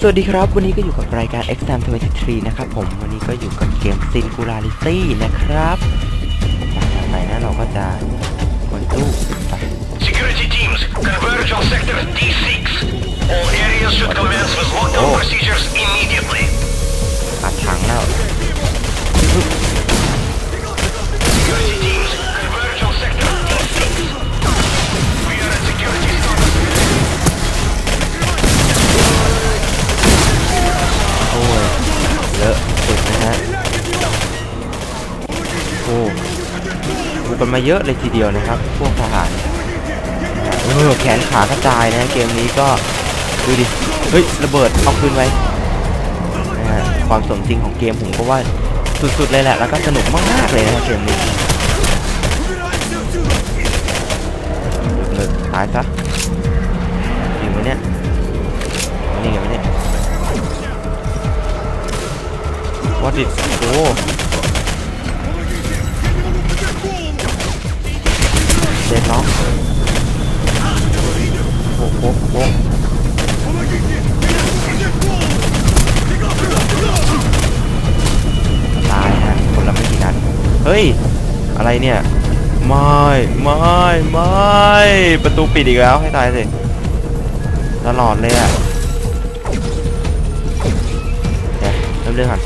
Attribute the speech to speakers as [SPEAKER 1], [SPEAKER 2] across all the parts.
[SPEAKER 1] สวัสดีครับ วันนี้ก็อยู่กับรายการ X Time 23นะครับผม วันนี้ก็อยู่กับเกม Singularity นะครับไปๆนะเราก็จะกดตู้ไป
[SPEAKER 2] Security teams, converge on sector D6. All areas should commence with lockdown
[SPEAKER 1] Oh.
[SPEAKER 2] procedures immediately.
[SPEAKER 1] อัดถังแล้ว อ้ดูกันมาเยอะเลยทีเดียวนะครับ พวกทหารเออแขนขากระจายนะเกมนี้ก็ดูดิ เฮ้ย ระเบิดเอาคืนไว้นะฮะความสมจริงของเกมผมก็ว่าสุดๆเลยแหละ แล้วก็สนุกมากๆเลยนะเกมนี้เลิกตายซะอยู่ไหมเนี่ยนี่ไงไหมเนี่ย What is โอ้ เด็ดเนาะโอ้โหโอ้ตายฮะคนละไม่กี่นัดเฮ้ย อะไรเนี่ย ไม่ ไม่ ไม่ ประตูปิดอีกแล้วให้ตายสิ ตลอดเลยอะเดี๋ยวเริ่มเรื่องก่อน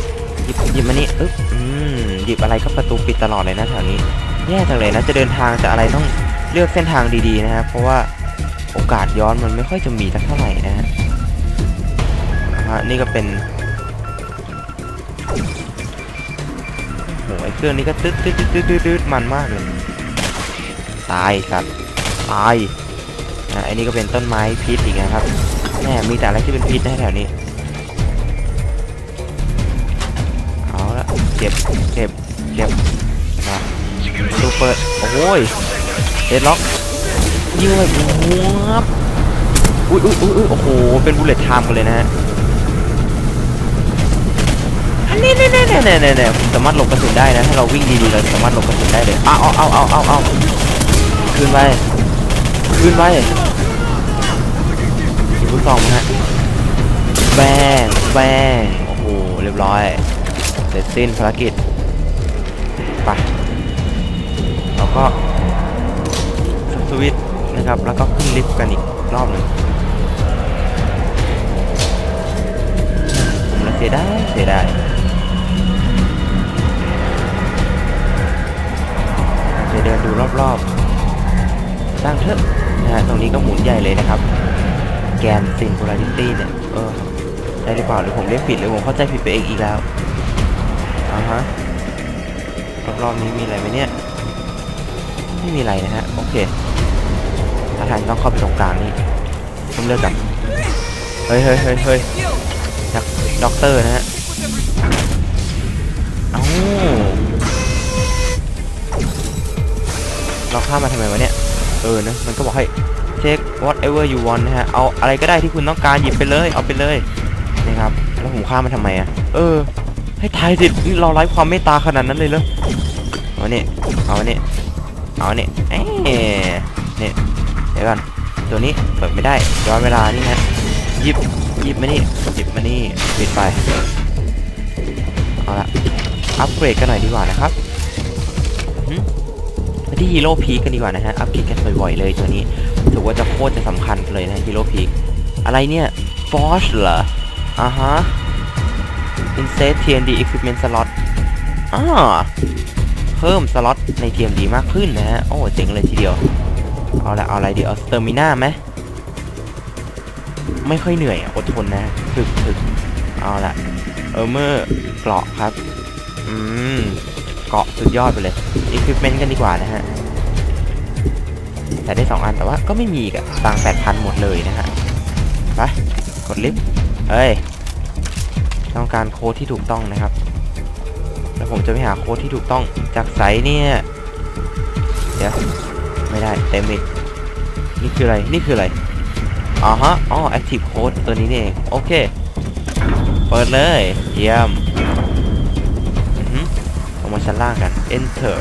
[SPEAKER 1] หยิบหยิบมานี่อึ๊บอืมหยิบอะไรก็ประตูปิดตลอดเลยนะแถวนี้ แย่จังเลยนะ จะเดินทางจะอะไรต้อง เลือกเส้นทางดีๆนะครับ เพราะว่าโอกาสย้อนมันไม่ค่อยจะมีสักเท่าไหร่นะฮะนี่ก็เป็นโอ้โหไอเครื่องนี้ก็ตึ๊ดตึ๊ดตึ๊ดตึ๊ดตึ๊ดมันมากเลย ตายสัตว์ตายอ่าไอ้นี่ก็เป็นต้นไม้พิษอีกนะครับแม่มีแต่อะไรที่เป็นพิษนะแถวนี้ เอาละเก็บเก็บเก็บมาดูเปิดโอ้ย เดดล็อกยิงเลยวับอุ้ยอุ้ยอุ้ยอุ้ยโอ้โห เป็นบุลเลตไทม์กันเลยนะฮะอันนี้เนี่ยเนี่ยเนี่ยเนี่ยเนี่ยผมสามารถหลบกระสุนได้นะ ถ้าเราวิ่งดีๆเราสามารถหลบกระสุนได้เลยเอาเอาเอาเอาเอาเอาคืนไปคืนไปอีกลูกซองนะฮะแบงแบงโอ้โห เรียบร้อย เสร็จสิ้นภารกิจไปเราก็ สวิตนะครับ แล้วก็ขึ้นลิฟต์กันอีกรอบหนึ่งผมละเสียได้เสียได้จะเดินดูรอบๆสร้างเถอะนะฮะตรงนี้ก็หมุนใหญ่เลยนะครับ แกนซิงคูลาริตี้เนี่ย เออ ได้หรือเปล่าหรือผมเรียกผิดหรือผมเข้าใจผิดไปเองอีกแล้วอ่าฮะรอบๆนี้มีอะไรไหมเนี่ย ไม่มีอะไรนะฮะ โอเค ถ้าทางต้องเข้าไปตรงกลางนี่ต้องเลือกกันเฮ้ยเฮ้ยเฮ้ยเฮ้ยด็อกด็อกเตอร์นะฮะเอ้าเราข้ามมาทำไมวะเนี่ย เออนะมันก็บอกให้ take whatever you want นะฮะ เอาอะไรก็ได้ที่คุณต้องการหยิบไปเลย เอาไปเลยนะครับ แล้วผมข้ามมาทำไมอะ เออ ให้ทายสินี่เราไร้ความเมตตาขนาดนั้นเลยเหรอ เอาเนี่ยเอาเนี่ยเอาเนี่ยเอ๊ะเนี่ย ดี๋ยวก่อนตัวนี้เปิดไม่ได้ย้อนเวลานี่ฮะหยิบหยิบมานี่หยิบมานี่ปิดไปเอาละอัปเกรดกันหน่อยดีกว่านะครับไปที่ฮีโร่พีกันดีกว่านะฮะอัปเกรดกันบ่อยๆเลยตัวนี้ถือว่าจะโคตรจะสำคัญเลยนะฮีโร่พีอะไรเนี่ยฟอชเหรออ่าฮะ Insert TND Equipment Slot อ่าเพิ่มสล็อตใน TMD มากขึ้นนะฮะ โอ้เจ๋งเลยทีเดียว เอาละเอาอะไรดีเอาสเตอร์มิน่าไหมไม่ค่อยเหนื่อยอะอดทนนะถึกถึกเอาละเออเมื่อเกราะครับ อืมเกาะสุดยอดไปเลย Equipment กันดีกว่านะฮะ แต่ได้2อันแต่ว่าก็ไม่มีอีกอะตังแปดพันหมดเลยนะฮะ ไป กดลิฟต์เฮ้ย ต้องการโค้ดที่ถูกต้องนะครับ แล้วผมจะไปหาโค้ดที่ถูกต้องจากไซเนี่ย เดี๋ยว ไม่ได้เต็มอีกนี่คืออะไร นี่คืออะไรอ๋อฮะอ๋อ active code ตัวนี้นี่เอง โอเค เปิดเลย เยี่ยมอือหือลงมาชั้นล่างกัน enter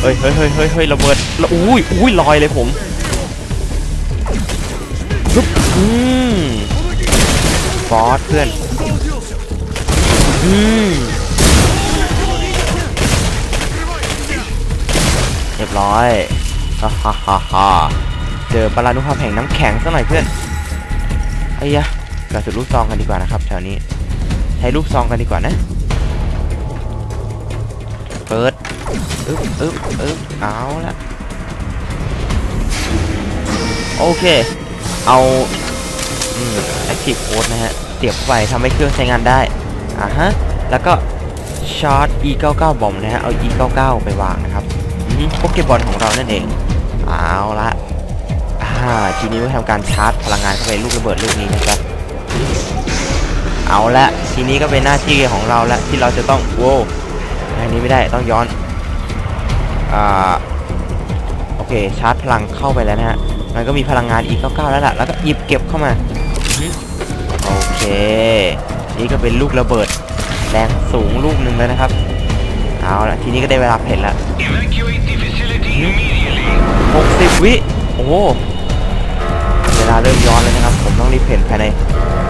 [SPEAKER 1] เฮ้ยเฮ้ยเฮ้ยเฮ้ยเฮ้ยระเบิดล้วอุ้ยอุ้ยลอยเลยผมปึ๊บอืมบอสเพื่อนอืม ร้อยฮ่าฮ่าฮ่าฮ่าเจอปราณุภาพแห่งน้ำแข็งสักหน่อยเพื่อนไอ้ยะกระสุนลูกซองกันดีกว่านะครับแถวนี้ ใช้ลูกซองกันดีกว่านะ เปิดอึ๊บอึ๊บอึ๊บเอาละโอเค เอาอืม active code นะฮะเสียบไปทำให้เครื่องใช้งานได้ อ่าฮะ แล้วก็ชาร์จ e99 บอมนะฮะ เอา e99 ไปวางนะครับ โปเกบอลของเรานั่นเอง เอาละทีนี้ก็ทำการชาร์จพลังงานเข้าไปลูกระเบิดลูกนี้นะจ๊ะเอาละทีนี้ก็เป็นหน้าที่ของเราละที่เราจะต้องโว้อันนี้ไม่ได้ต้องย้อนอ่าโอเคชาร์จพลังเข้าไปแล้วนะฮะมันก็มีพลังงานอีก99แล้วล่ะแล้วก็หยิบเก็บเข้ามาโอเค นี่ก็เป็นลูกระเบิดแรงสูงลูกหนึ่งแล้วนะครับ เอาละทีนี้ก็ได้เวลาเพ่นละ
[SPEAKER 2] Evacuate the facility immediately.
[SPEAKER 1] 60วิ โอ้โหเวลาเริ่มย้อนเลยนะครับ ผมต้องรีบเพ่นภายใน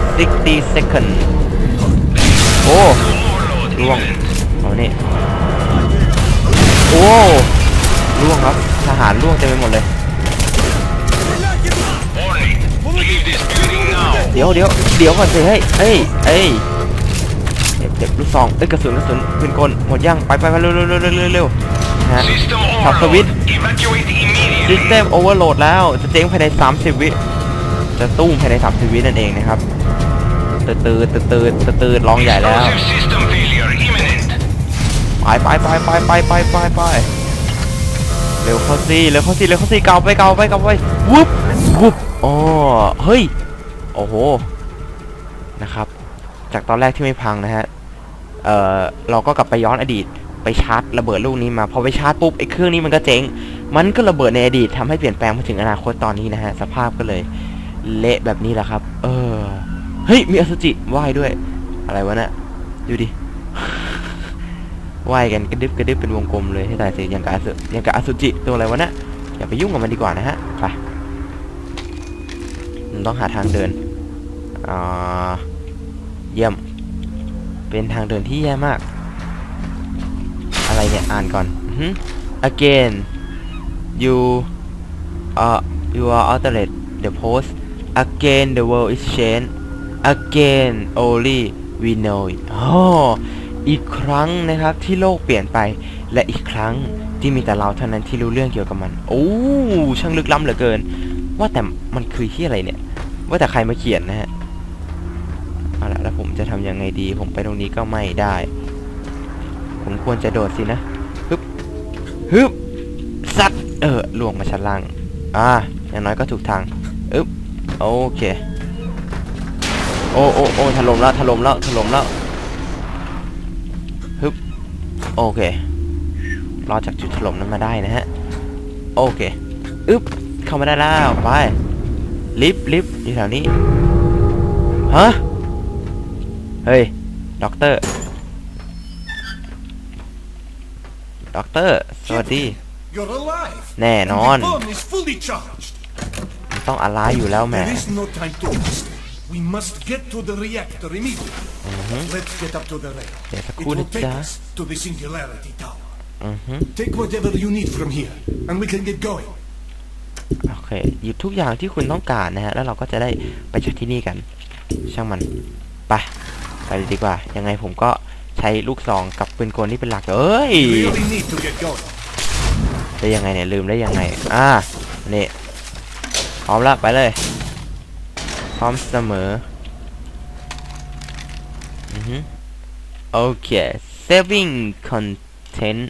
[SPEAKER 1] 60 second โอ้
[SPEAKER 2] Overload
[SPEAKER 1] ล่วง
[SPEAKER 2] imminent.
[SPEAKER 1] เอานี่โอ้ล่วงครับ ทหารล่วงเต็มไปหมดเลย
[SPEAKER 2] Warning. Leave this building now.
[SPEAKER 1] เดี๋ยวเดี๋ยวเดี๋ยวก่อนสิเฮ้ยเอ้ยเอ้ย เจ็บเจ็บลูกซองเอ้ยกระสุนกระสุนปืนกลหมดยังไปไปไปเร็วเร็วเร็วเร็วเร็วเร็วนะฮะ
[SPEAKER 2] System
[SPEAKER 1] Top the
[SPEAKER 2] overload.
[SPEAKER 1] wit.
[SPEAKER 2] Evacuate
[SPEAKER 1] ซิส
[SPEAKER 2] immediately.
[SPEAKER 1] เต็มโอเวอร์โหลดแล้วจะเจ๊งภายใน 30 วิจะตู้มภายใน 30 วินั่นเองนะครับตืดตืดตืดตืดตืดตืดร้องใหญ่แล้ว
[SPEAKER 2] Explosive system failure imminent.
[SPEAKER 1] ไปไปไปไปไปไปไปไปเร็วเข้าสิเร็วเข้าสิเร็วเข้าสิเก่าไปเก่าไปเก่าไปวุบวุบอ๋อเฮ้ยโอ้โหนะครับ จากตอนแรกที่ไม่พังนะฮะ เอ่อ เราก็กลับไปย้อนอดีต ไปชาร์จระเบิดลูกนี้มา พอไปชาร์จปุ๊บไอ้เครื่องนี้มันก็เจ๊ง มันก็ระเบิดในอดีตทำให้เปลี่ยนแปลงมาถึงอนาคตตอนนี้นะฮะ สภาพก็เลย เละแบบนี้แหละครับ เออ เฮ้ย มีอสุจิว่ายด้วย อะไรวะเนี่ยดูดิว่ายกันกระดึบกระดึบเป็นวงกลมเลยให้ตายสิอย่างกับอสุอย่างกับอสุจิตัวอะไรวะเนี่ยอย่าไปยุ่งกับมันดีกว่านะฮะ ไปมันต้องหาทางเดินอ่า เยี่ยม เป็นทางเดินที่แย่มาก อะไรเนี่ย อ่านก่อนอือหือ again you uh you are altered the post again the world is changed again only we know it อ๋ออีกครั้งนะครับที่โลกเปลี่ยนไปและอีกครั้งที่มีแต่เราเท่านั้นที่รู้เรื่องเกี่ยวกับมัน โอ้ช่างลึกล้ำเหลือเกิน ว่าแต่มันคือที่อะไรเนี่ย ว่าแต่ใครมาเขียนนะฮะ เอาละแล้วผมจะทำยังไงดี ผมไปตรงนี้ก็ไม่ได้ ผมควรจะโดดสินะฮึบฮึบสัตว์เออล่วงมาชั้นล่างอ่าอย่างน้อยก็ถูกทางอึ๊บโอเคโอ้โอ้โอ้ถล่มแล้วถล่มแล้วถล่มแล้วฮึบโอเครอจากจุดถล่มนั้นมาได้นะฮะโอเคอึ๊บเข้ามาได้แล้วไปลิฟต์ลิฟต์อยู่แถวนี้ฮะ เฮ้ย ด็อกเตอร์ ด็อกเตอร์ สวัสดี
[SPEAKER 3] You're alive.
[SPEAKER 1] แน่น
[SPEAKER 3] And
[SPEAKER 1] อน
[SPEAKER 3] the bomb is fully charged.
[SPEAKER 1] มันต้องอะไรอยู่แล้วแหม
[SPEAKER 3] There is no time to waste. We must get to the reactor immediately. Let's get up to the rail.
[SPEAKER 1] Mm-hmm. Yes,
[SPEAKER 3] It
[SPEAKER 1] cool,
[SPEAKER 3] will take
[SPEAKER 1] yeah.
[SPEAKER 3] us to the singularity tower.
[SPEAKER 1] อือฮึ
[SPEAKER 3] Take whatever you need from here, and we can get going.
[SPEAKER 1] โอเคหยิบทุกอย่างที่คุณต้องการนะฮะ แล้วเราก็จะได้ไปจากที่นี่กัน ช่างมัน ไป ไปเลยดีกว่า ยังไงผมก็ใช้ลูกซองกับปืนกลนี่เป็นหลักเอ้ย
[SPEAKER 3] We really need to get going.
[SPEAKER 1] ได้ยังไงเนี่ยลืมได้ยังไง อ่านี่พร้อมละไปเลย พร้อมเสมออือฮึโอเค saving content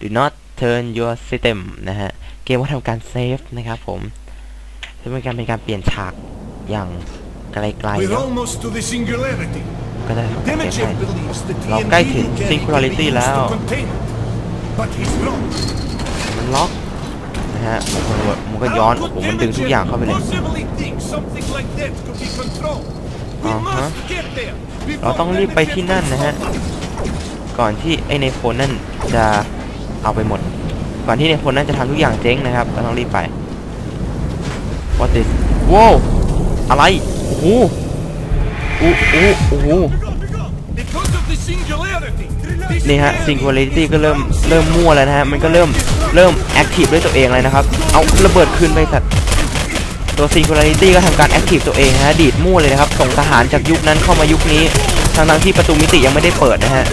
[SPEAKER 1] do not turn your system นะฮะ เกมว่าทำการเซฟนะครับผมซึ่งเป็นการเป็นการเปลี่ยนฉากอย่างไกลๆ
[SPEAKER 3] We're
[SPEAKER 1] เนาะ
[SPEAKER 3] almost to the singularity.
[SPEAKER 1] ก็ได้ทำการเซฟ
[SPEAKER 3] Demichev
[SPEAKER 1] ให้
[SPEAKER 3] believes the
[SPEAKER 1] เราใกล้
[SPEAKER 3] TNT
[SPEAKER 1] ถึง
[SPEAKER 3] can carry
[SPEAKER 1] singularity
[SPEAKER 3] the
[SPEAKER 1] แล้ว
[SPEAKER 3] to contain it. But he's wrong.
[SPEAKER 1] มันล็อกนะฮะมันก็มันก็ย้อนโอ้โหมันดึงทุกอย่างเข้าไปเลย
[SPEAKER 3] Possibly think something like that could be controlled. We
[SPEAKER 1] Uh-huh.
[SPEAKER 3] must get there.
[SPEAKER 1] เราต้องรีบไปที่นั่นนะฮะก่อนที่ไอในโฟนนั่นจะเอาไปหมด ก่อนที่ในโฟนนั่นจะทำทุกอย่างเจ๊งนะครับเราต้องรีบไป What is ว้าวอะไรโอ้โห อู้อู้โอ้โหนี่ฮะ singularity ก็เริ่มเริ่มมั่วแล้วนะฮะ มันก็เริ่มเริ่ม active ด้วยตัวเองเลยนะครับ เอาระเบิดคืนไปสัตว์ ตัว singularity ก็ทำการ active ตัวเองฮะ ดีดมั่วเลยนะครับ ส่งทหารจากยุคนั้นเข้ามายุคนี้ ทั้งทั้งที่ประตูมิติยังไม่ได้เปิดนะฮะ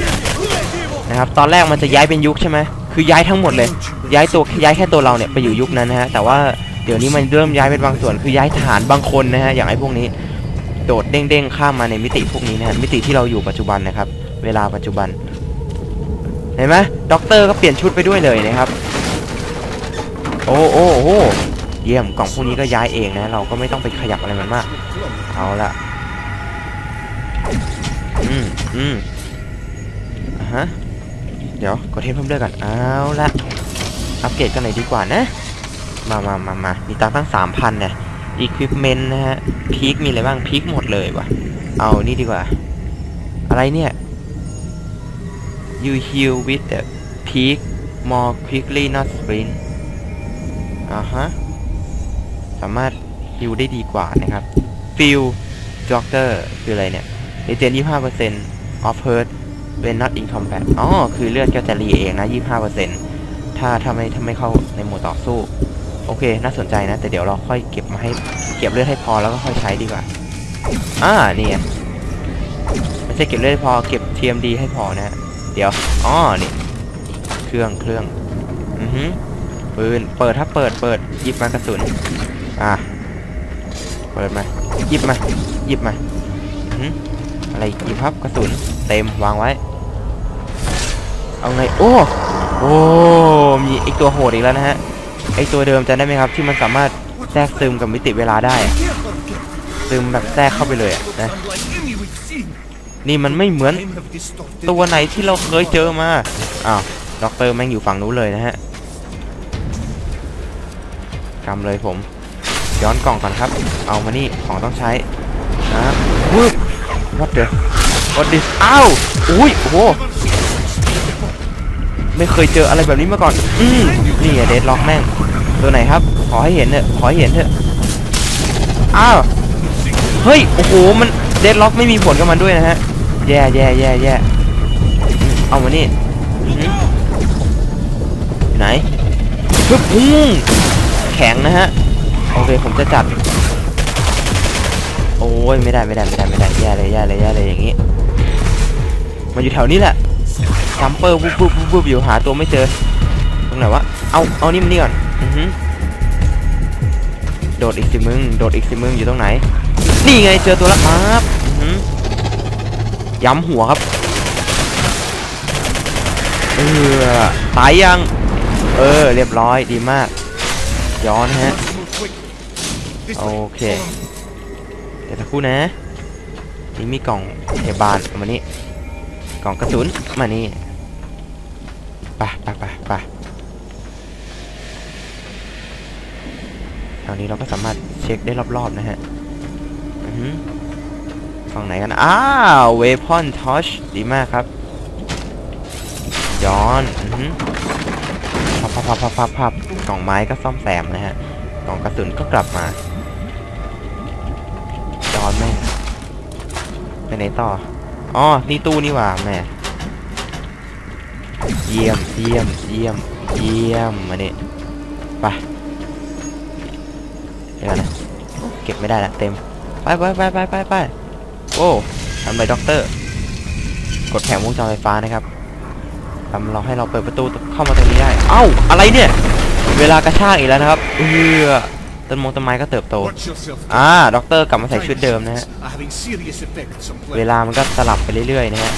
[SPEAKER 1] นะครับ ตอนแรกมันจะย้ายเป็นยุคใช่ไหมคือย้ายทั้งหมดเลย ย้ายตัวย้ายแค่ตัวเราเนี่ยไปอยู่ยุคนั้นนะฮะ แต่ว่าเดี๋ยวนี้มันเริ่มย้ายเป็นบางส่วน คือย้ายทหารบางคนนะฮะ อย่างไอ้พวกนี้ โดดเด้งๆข้ามมาในมิติพวกนี้นะฮะมิติที่เราอยู่ปัจจุบันนะครับ เวลาปัจจุบัน เห็นไหมด็อกเตอร์ก็เปลี่ยนชุดไปด้วยเลยนะครับ โอ้โอ้โอ้เยี่ยมกล่องพวกนี้ก็ย้ายเองนะ เราก็ไม่ต้องไปขยับอะไรมันมาก เอาละอืมอืมฮะเดี๋ยวกดเทปเพิ่มเลือดก่อนเอาละอัปเกรดกันหน่อยดีกว่านะ มามามามามีตังตั้งสามพันเนี่ย อุปกรณ์นะฮะพีคมีอะไรบ้างพีคหมดเลยวะเอานี่ดีกว่า อะไรเนี่ย you heal with the peak more quickly not sprint อ่าฮะ สามารถฮิวได้ดีกว่านะครับ feel doctor คืออะไรเนี่ย regen 25% of hurt when not in combat อ๋อ คือเลือดก็จะรีเองนะ25%ถ้าถ้าไม่ถ้าไม่เข้าในหมดต่อสู้ โอเค น่าสนใจนะ แต่เดี๋ยวเราค่อยเก็บ มาให้เก็บเลือดให้พอแล้วก็ค่อยใช้ดีกว่า อ่านี่ไม่ใช่เก็บเลือดให้พอเก็บ TMD ให้พอนะฮะเดี๋ยวอ๋อนี่ เครื่องเครื่องอือฮึปืนเปิดถ้าเปิดเปิดหยิบมากระสุน อะเปิดมาหยิบมาหยิบมาอืออะไรหยิบครับกระสุนเต็มวางไว้ เอาไงโอ้โอ้มีไอตัวโหดอีกแล้วนะฮะไอตัวเดิมจะได้ไหมครับที่มันสามารถ แทรกซึมกับมิติเวลาได้ ซึมแบบแทรกเข้าไปเลยอะนะนี่มันไม่เหมือนตัวไหนที่เราเคยเจอมาอ้าวด็อกเตอร์แม่งอยู่ฝั่งนู้นเลยนะฮะกำเลยผม ย้อนกล่องก่อนครับ เอามานี่ของต้องใช้นะวึบ what the what this อ้าวอุ้ยโอ้โหไม่เคยเจออะไรแบบนี้มาก่อน อืมนี่อะเดดล็อกแม่ง ตัวไหนครับ ขอให้เห็นเถอะขอให้เห็นเถอะอ้าวเฮ้ยโอ้โหมันเดดล็อกไม่มีผลกับมันด้วยนะฮะแย่แย่แย่แย่เอามานี่อยู่ไหนปึ๊บปุ้งแข็งนะฮะโอเคผมจะจัด โอ้ยไม่ได้ไม่ได้ไม่ได้ไม่ได้แย่เลยแย่เลยแย่เลยอย่างงี้มันอยู่แถวนี้แหละจัมเปอร์วุบวุบวุบวุบอยู่หาตัวไม่เจอตรงไหนวะเอาเอานี่มันนี่ก่อน อือหือโดดอีกสิมึง โดดอีกสิมึงอยู่ตรงไหน นี่ไงเจอตัวละครับย้ำหัวครับ เออตายยัง เออ เรียบร้อยดีมาก ย้อนฮะ โอเค เดี๋ยวสักครู่นะ นี่มีกล่องพยาบาลเอามานี่ กล่องกระสุนมานี่ ไปไปไป นี้เราก็สามารถเช็คได้รอบๆนะฮะฝั่งไหนกันอ้าวเวพอนทอชดีมากครับย้อนอือหือพับพับพับพับพับพับกล่องไม้ก็ซ่อมแซมนะฮะกล่องกระสุนก็กลับมาย้อนแม่ไปไหนต่ออ๋อนี่ตู้นี่หว่าแม่เยี่ยมเยี่ยมเยี่ยมเยี่ยมมาเนี่ยไป เก็บไม่ได้ละเต็ม ไปไปไปไปไปไปโอ้ทำไรด็อกเตอร์ กดแผงวงจรไฟฟ้านะครับทำเราให้เราเปิดประตูเข้ามาตรงนี้ได้ เอ้า อะไรเนี่ย เวลากระชากอีกแล้วนะครับ เออต้นมงต้นไม้ก็เติบโต
[SPEAKER 3] Watch yourself.
[SPEAKER 1] อ่า ด็อกเตอร์กลับมาใส่ชุดเดิมนะฮะ
[SPEAKER 3] Are having serious effects on
[SPEAKER 1] เว
[SPEAKER 3] players.
[SPEAKER 1] ลามันก็สลับไปเรื่อยๆนะฮะ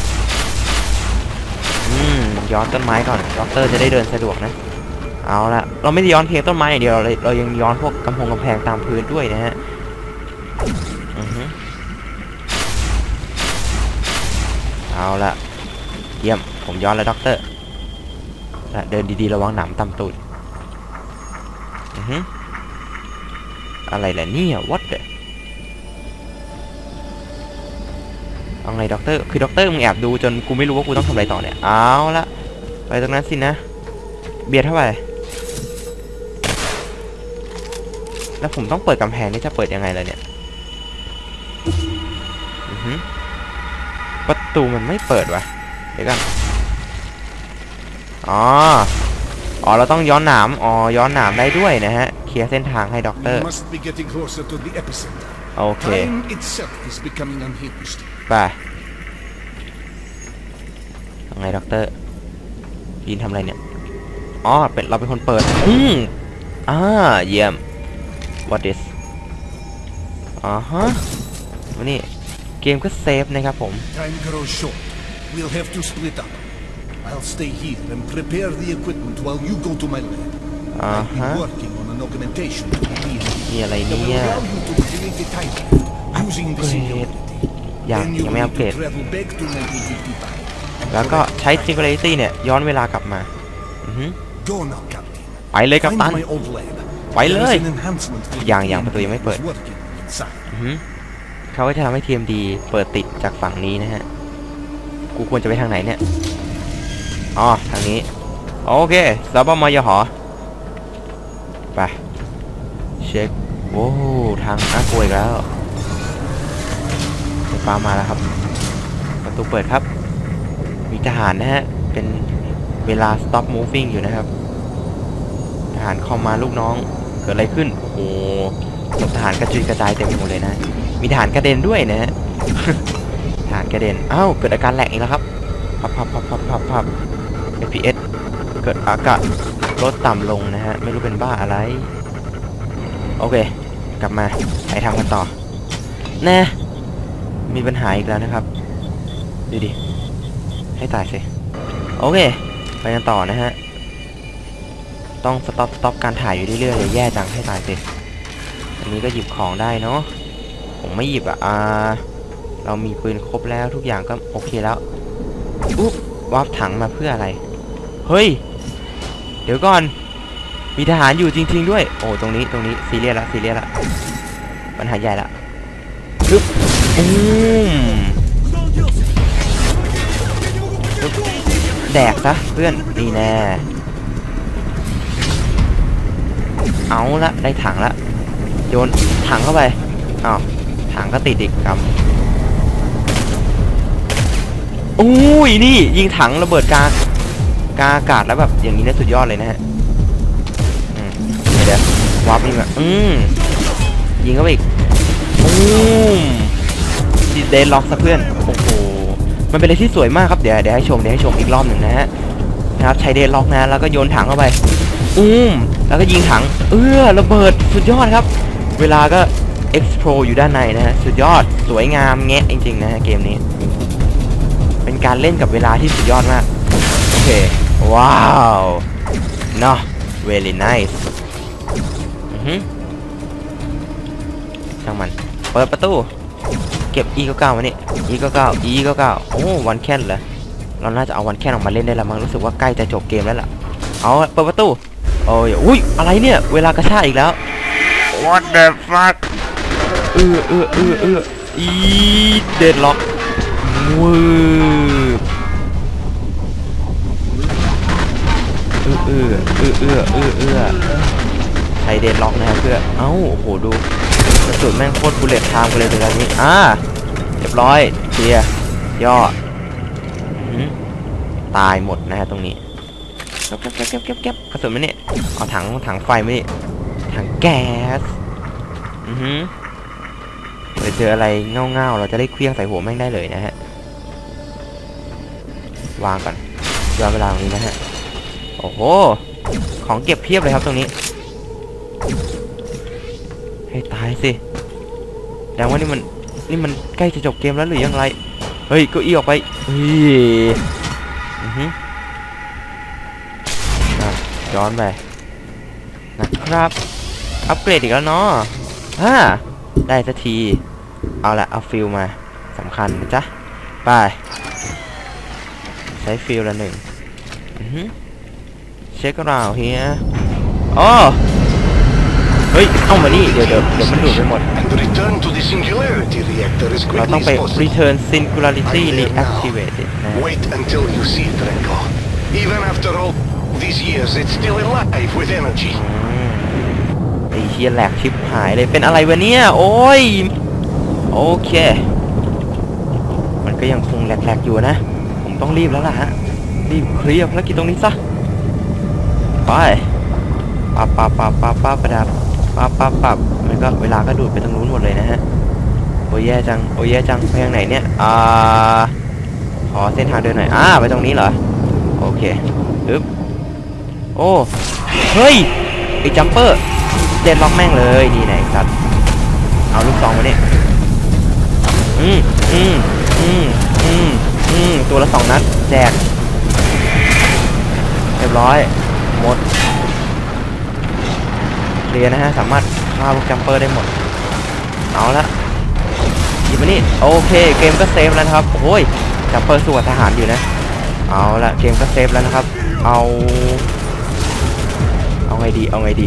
[SPEAKER 1] อืม ย้อนต้นไม้ก่อน ด็อกเตอร์จะได้เดินสะดวกนะ เอาละเราไม่ได้ย้อนเพียงต้นไม้อย่างเดียว เราเรายังย้อนพวกกำพงกำแพงตามพื้นด้วยนะฮะอือฮึ เอาละเยี่ยม ผมย้อนแล้วด็อกเตอร์และเดินดีๆ ระวังหนามตำตูดอือฮึอะไรล่ะเนี่ย what the เอาไงด็อกเตอร์ คือด็อกเตอร์มึงแอบดูจนกูไม่รู้ว่ากูต้องทำอะไรต่อเนี่ย เอาละไปตรงนั้นสินะ เบียร์เท่าไหร่แล้วผมต้องเปิดกำแพงนี่จะเปิดยังไงล่ะเนี่ย ประตูมันไม่เปิดวะเดี๋ยวกันอ๋ออ๋อเราต้องย้อนหนามอ๋อย้อนหนามได้ด้วยนะฮะเคลียร์เส้นทางให้ด็อกเตอ
[SPEAKER 3] We
[SPEAKER 1] ร์
[SPEAKER 3] must be getting closer to the epicenter.
[SPEAKER 1] โอเค
[SPEAKER 3] Time itself is becoming unhinged.
[SPEAKER 1] ไปยังไงด็อกเตอร์ยินทำอะไรเนี่ยอ๋อเป็นเราเป็นคนเปิดอืมอ่าเยี่ยม what is อ่าฮะวันนี้ เกมก็เซฟนะครับผม
[SPEAKER 3] Time grows short. We'll have to split up. I'll stay here and prepare the equipment while you go to my lab.
[SPEAKER 1] Uh
[SPEAKER 3] I've been
[SPEAKER 1] huh.
[SPEAKER 3] working on an augmentation of the DNA
[SPEAKER 1] มีอะไร
[SPEAKER 3] that will
[SPEAKER 1] เนี่ย
[SPEAKER 3] allow you to create a time using the
[SPEAKER 1] Upgrade.
[SPEAKER 3] singularity.
[SPEAKER 1] ยัง
[SPEAKER 3] Then
[SPEAKER 1] ยัง
[SPEAKER 3] you'll
[SPEAKER 1] ไม่
[SPEAKER 3] need
[SPEAKER 1] อัปเกร
[SPEAKER 3] to
[SPEAKER 1] ด
[SPEAKER 3] travel back to 1955.
[SPEAKER 1] แล้วก็ใช้ singularity เนี่ย ย้อนเวลากลับมาอือหือ
[SPEAKER 3] Go now, Captain.
[SPEAKER 1] ไปเลยกัป
[SPEAKER 3] Find
[SPEAKER 1] ตัน
[SPEAKER 3] my old lab.
[SPEAKER 1] ไปเลย
[SPEAKER 3] There is an enhancement for
[SPEAKER 1] ยัง
[SPEAKER 3] the
[SPEAKER 1] ยัง
[SPEAKER 3] DNA
[SPEAKER 1] ประตูยังไม่เปิด
[SPEAKER 3] is working inside.
[SPEAKER 1] อือหือ เขาก็จะทำให้ TMD เปิดติดจากฝั่งนี้นะฮะ กูควรจะไปทางไหนเนี่ย อ๋อ ทางนี้ โอเคสบมายหอ ไป เช็ค โอ้ทางน่ากลัวอีกแล้วไฟฟ้ามาแล้วครับ ประตูเปิดครับ มีทหารนะฮะ เป็นเวลา stop moving อยู่นะครับ ทหารเข้ามาลูกน้อง เกิดอะไรขึ้น โอ้โหทหารกระจุยกระจายเต็มไปหมดเลยนะ มีทหารกระเด็นด้วยนะฮะทหารกระเด็นอ้าวเกิดอาการแหลกอีกแล้วครับพับพับพับพับพับพับ FPS เกิดอากาศลดต่ำลงนะฮะ ไม่รู้เป็นบ้าอะไร โอเค กลับมาไปทำกันต่อแน่มีปัญหาอีกแล้วนะครับ ดูดิ ให้ตายสิ โอเค ไปกันต่อนะฮะ ต้องสต็อปสต็อปการถ่ายอยู่เรื่อยๆเลยแย่จังให้ตายสิ อันนี้ก็หยิบของได้เนาะ ผมไม่หยิบอะอ่า เรามีปืนครบแล้วทุกอย่างก็โอเคแล้วอุ๊บวาร์ปถังมาเพื่ออะไร เฮ้ย เดี๋ยวก่อน มีทหารอยู่จริง ๆ ด้วย โอ้ตรงนี้ตรงนี้ซีเรียสละซีเรียสละปัญหาใหญ่ละปึ๊บอืมแดกซะเพื่อนนี่แน่ เอาละได้ถังละโยนถังเข้าไปอ้าว ถังก็ติดอีกครับอุ้ยนี่ ยิงถังระเบิดกากาอากาศแล้วแบบอย่างนี้เนี่ยสุดยอดเลยนะฮะเดี๋ยววาร์ปนี่แบบอืมยิงเข้าไปอีกอืมเดนล็อกซะเพื่อนโอ้โหมันเป็นอะไรที่สวยมากครับเดี๋ยวเดี๋ยวให้ชมเดี๋ยวให้ชมอีกรอบหนึ่งนะฮะนะครับใช้เดนล็อกนะแล้วก็โยนถังเข้าไปอืมแล้วก็ยิงถัง เออระเบิดสุดยอดครับ เวลาก็ X Pro อยู่ด้านในนะฮะ สุดยอดสวยงามแงะจริงๆนะฮะเกมนี้ เป็นการเล่นกับเวลาที่สุดยอดมาก โอเค ว้าวเนาะ very nice อือช่างมัน เปิดประตู เก็บ E 99มานี่ E 99 E 99โอ้วันแคนเหรอเราน่าจะเอาวันแคนออกมาเล่นได้ล้วมั้งรู้สึกว่าใกล้จะจบเกมแล้วล่ะ เอาเปิดประตูโอ้ยอุ้ยอะไรเนี่ย เวลากระชากอีกแล้ว What the fuck เออเออเออเอออีเดดล็อกวืบเออเออเออเออเออเออใช้เดดล็อกนะครับเพื่อเอ้าโอ้โหดูกระสุนแม่งโคตรบุลเลตไทม์กันเลยถึงตอนนี้อ่าเรียบร้อยเคลียร์ย่อตายหมดนะฮะตรงนี้เก็บเก็บเก็บเก็บเก็บเก็บกระสุนมานี่ยเอาถังถังไฟมานี่ถังแก๊สอือฮึ เดี๋ยวเจออะไรเง่าๆเราจะได้เคลี้ยงใส่หัวแม่งได้เลยนะฮะ วางก่อนย้อนเวลาตรงนี้นะฮะ โอ้โห ของเก็บเพียบเลยครับตรงนี้ ให้ตายสิแสดงว่านี่มันนี่มันใกล้จะจบเกมแล้วหรือยังไร เฮ้ยก็อีออกไป เฮ้ยอือฮึอะย้อนไปนะครับ อัปเกรดอีกแล้วเนาะฮ่า ได้สักที เอาละเอาฟิลมาสำคัญนะจ๊ะ ไป ใช้ฟิลละหนึ่งอือหือเช็คราวเฮียอ๋อเฮ้ย เข้ามานี่ เดี๋ยวเดี๋ยวเดี๋ยวมันดูดไปหมด
[SPEAKER 2] And return to the singularity reactor as
[SPEAKER 1] เรา
[SPEAKER 2] quickly
[SPEAKER 1] ต้อง
[SPEAKER 2] as
[SPEAKER 1] ไป
[SPEAKER 2] possible.
[SPEAKER 1] return singularity
[SPEAKER 2] I'm there now.
[SPEAKER 1] reactivated นะ
[SPEAKER 2] Wait until you see it, Renko. Even after all these years, it's still alive with energy.
[SPEAKER 1] ไอ้เชียแหลกชิปหายเลยเป็นอะไรวะเนี่ย โอ้ย โอเค มันก็ยังคงแหลกๆอยู่นะ ผมต้องรีบแล้วล่ะฮะ รีบเคลียร์ภารกิจตรงนี้ซะ ไปปับปับปับปับปับประดับปับปับปับมันก็เวลาก็ดูดไปทางนู้นหมดเลยนะฮะ โอ้ยแย่จัง โอ้ยแย่จังไปทางไหนเนี่ย อ่า ขอเส้นทางเดินหน่อย อ่า ไปตรงนี้เหรอ โอเค อึ๊บ โอ้ เฮ้ยไอ้จัมเปอร์ เด็ดล็อกแม่งเลยนี่ไหนสัตว์เอาลูกซองมาเนี่ยอืมอืมอืมอืมอืมตัวละสองนัดแจกเรียบร้อย หมดเคลียร์นะฮะ สามารถฆ่าพวกจัมเปอร์ได้หมด เอาละหยิบมานี่โอเค เกมก็เซฟแล้วนะครับ โอ้ยจัมเปอร์สู้กับทหารอยู่นะ เอาละเกมก็เซฟแล้วนะครับ เอา เอาไงดี เอาไงดี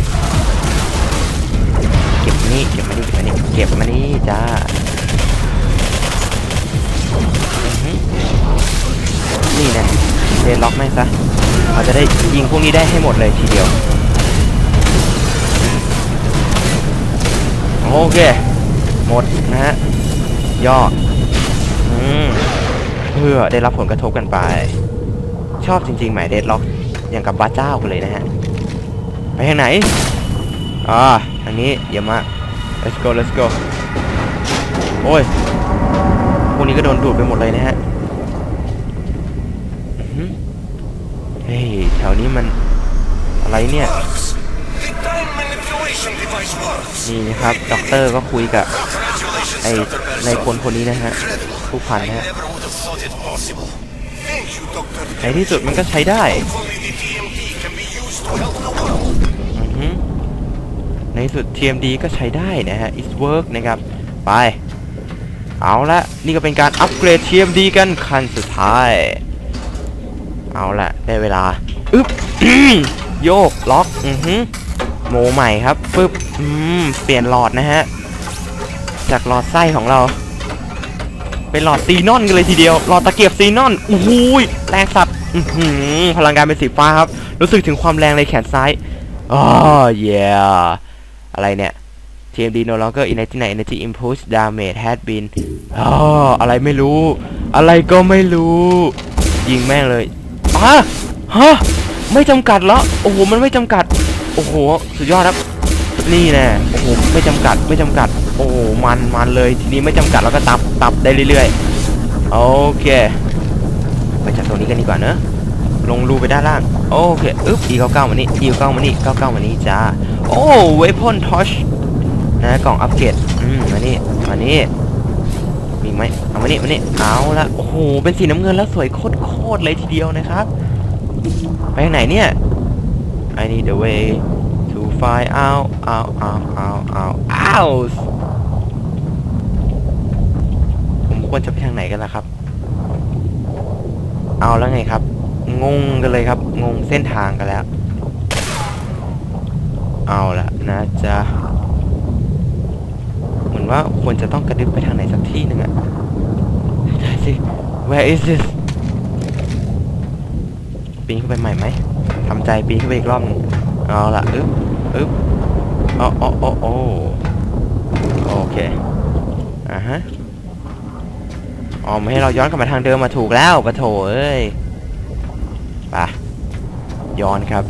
[SPEAKER 1] เก็บมานี่เก็บมานี่เก็บมานี่เก็บมานี่จ้านี่นะเดนล็อกแม่งซะเราจะได้ยิงพวกนี้ได้ให้หมดเลยทีเดียว โอเค หมดนะฮะย่ออืมเพื่อได้รับผลกระทบกันไป ชอบจริงๆหมายเดดล็อกอย่างกับบ้าเจ้ากันเลยนะฮะ ไปทางไหน อ่าทางนี้เยอะมาก let's go let's go โอ้ย พวกนี้ก็โดนดูดไปหมดเลยนะฮะเฮ้ย แถวนี้มันอะไรเนี่ย นี่นะครับด็อกเตอร์ก็คุยกับไอในคนคนนี้นะฮะ ผู้พันนะฮะในที่สุดมันก็ใช้ได้ ในสุด TMD ก็ใช้ได้นะฮะ it's work นะครับ ไป เอาละนี่ก็เป็นการอัปเกรด TMD กันขั้นสุดท้าย เอาละได้เวลาอึ๊บโยก ล็อก อือหือโมใหม่ครับปึ๊บอืมเปลี่ยนหลอดนะฮะ จากหลอดไส้ของเรา เป็นหลอดซีนอนกันเลยทีเดียว หลอดตะเกียบซีนอนโอ้โหยแรงสัตว์พลังงานเป็นสีฟ้าครับ รู้สึกถึงความแรงในแขนซ้ายอ๋อ yeah อะไรเนี่ย TMD no longer in 99 energy impulse damage had been อ๋ออะไรไม่รู้ อะไรก็ไม่รู้ ยิงแม่งเลยอะฮะไม่จำกัดแล้วโอ้โหมันไม่จำกัด โอ้โห สุดยอดครับ นี่แน่โอ้โหไม่จำกัดไม่จำกัด โอ้โหมันมันเลย ทีนี้ไม่จำกัดแล้วก็ตับตับได้เรื่อยๆ โอเค ไปจากตรงนี้กันดีกว่าเนอะ ลงรูไปด้านล่าง โอเค อึ๊บ e 9 9มานี่ e 9มานี่99มานี่จ้า โอ้ weapon touch นะกล่องอัปเกรดอืมมานี่มานี่มีไหมเอามานี่มานี่เอาละโอ้โหเป็นสีน้ำเงินแล้วสวยโคตรๆเลยทีเดียวนะครับ ไปทางไหนเนี่ย I need a way to find out out out out out out ผมควรจะไปทางไหนกันล่ะครับ เอาแล้วไงครับ งงกันเลยครับ งงเส้นทางกันแล้ว เอาละนะจ๊ะเหมือนว่าควรจะต้องกระดึบไปทางไหนสักที่หนึ่งอะได้สิ where is this ปีนเข้าไปใหม่ไหมทำใจปีนเข้าไปอีกรอบนึงเอาละอึ๊บอึ๊บอ๋ออ๋ออ๋อโอ้โอเคอ่าฮะอ๋อไม่ให้เราย้อนกลับมาทางเดิมมาถูกแล้วปะโถเอ้ย ไปย้อนครับ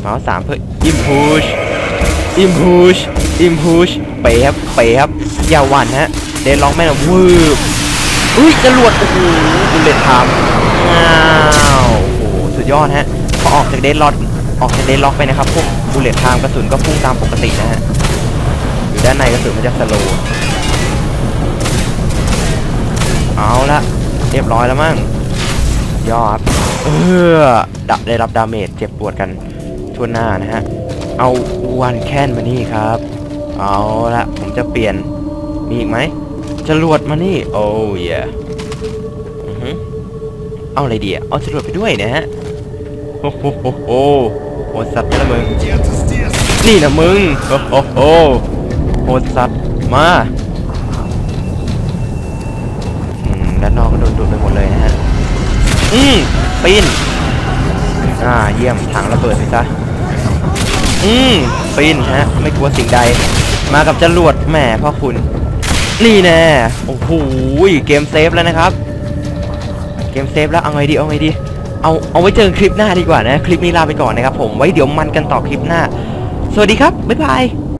[SPEAKER 1] เมาส์สามเพื่อ impush impush impush เป๊บเป๊บอย่าหวั่นฮะเดนล็อกแม่งวืบอุ้ยจรวดโอ้โหบุลเลตไทม์อ้าวโอ้โหสุดยอดฮะพอออกจากเดนล็อกออกจากเดนล็อกไปนะครับพวกบุลเลตไทม์กระสุนก็พุ่งตามปกตินะฮะอยู่ด้านในกระสุนมันจะสโลว์เอาละเรียบร้อยแล้วมั้งยอด เออดับได้รับดาเมจเจ็บปวดกันทั่วหน้านะฮะ เอาวันแค้นมานี่ครับ เอาละผมจะเปลี่ยน มีอีกไหมจรวดมานี่ โอ้ยอือหือเอาอะไรดีเอาจรวดไปด้วยนะฮะ โอ้โหโหโหโหสัตว์ไปละมึง นี่นะมึง โอ้โหโหโหสัตว์มาอืมด้านนอกก็โดนดูดไปหมดเลยนะฮะ อืม ปีนอ่าเยี่ยมถังระเบิดไปซะอืมปีนฮะ ไม่กลัวสิ่งใด มากับจรวดแหมพ่อคุณ นี่แน่โอ้โหเกมเซฟแล้วนะครับ เกมเซฟแล้วเอาไงดีเอาไงดีเอาเอาไว้เจอคลิปหน้าดีกว่านะ คลิปนี้ลาไปก่อนนะครับผมไว้เดี๋ยวมันกันต่อคลิปหน้า สวัสดีครับ บ๊ายบาย